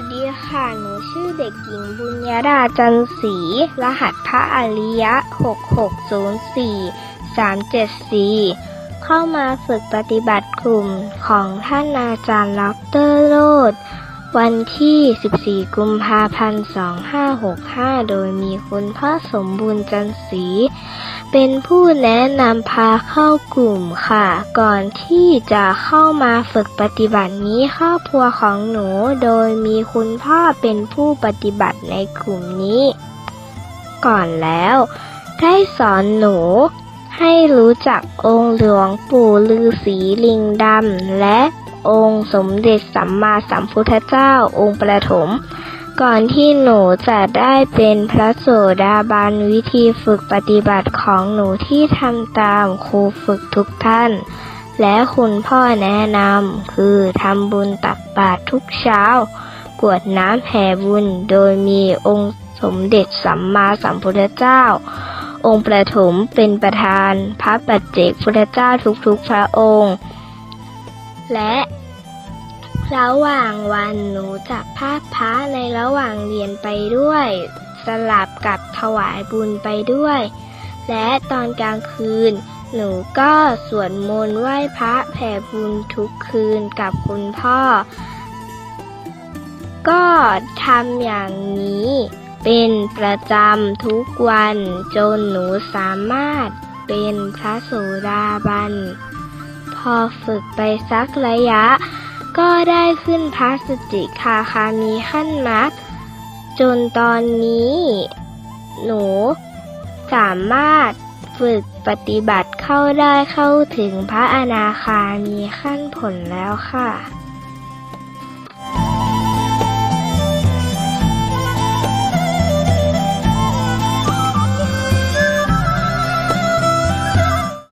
สดีค่ะ หนูชื่อเด็กหญิงบุญญาดาจันศรีรหัสพระอริยะ 6604 374 เข้ามาฝึกปฏิบัติกลุ่มของท่านอาจารย์ล็อกเตอร์โรด วันที่ 14 กุมภาพันธ์ 2565 โดยมีคุณพ่อสมบูรณ์จันศรีเป็นผู้แนะนำพาเข้ากลุ่มค่ะ ก่อนที่จะเข้ามาฝึกปฏิบัตินี้ครอบครัวของหนู โดยมีคุณพ่อเป็นผู้ปฏิบัติในกลุ่มนี้ ก่อนแล้ว ได้สอนหนูให้รู้จักองค์หลวงปู่ฤาษีลิงดำและ องค์สมเด็จสัมมาสัมพุทธเจ้าองค์ประถม ก่อนที่หนูจะได้เป็นพระโสดาบันวิธีฝึกปฏิบัติของหนูที่ทำตามครูฝึกทุกท่าน และคุณพ่อแนะนำคือทำบุญตักบาตรทุกเช้ากวดน้ำแผ่บุญโดยมีองค์สมเด็จสัมมาสัมพุทธเจ้า องค์ประถมเป็นประธาน พระปัจเจกพุทธเจ้าทุกๆพระองค์ และระหว่างวันหนูจะพาดพระในระหว่างเรียนไปด้วย สลับกับถวายบุญไปด้วย และตอนกลางคืน หนูก็สวดมนต์ไหว้พระแผ่บุญทุกคืนกับคุณพ่อ ก็ทำอย่างนี้เป็นประจำทุกวันจนหนูสามารถเป็นพระโสดาบัน พอฝึกไปสักระยะ ก็ได้ขึ้นพระสจิคาคามีขั้นมักจนตอนนี้ หนู สามารถฝึกปฏิบัติเข้าได้เข้าถึงพระอนาคามีขั้นผลแล้วค่ะ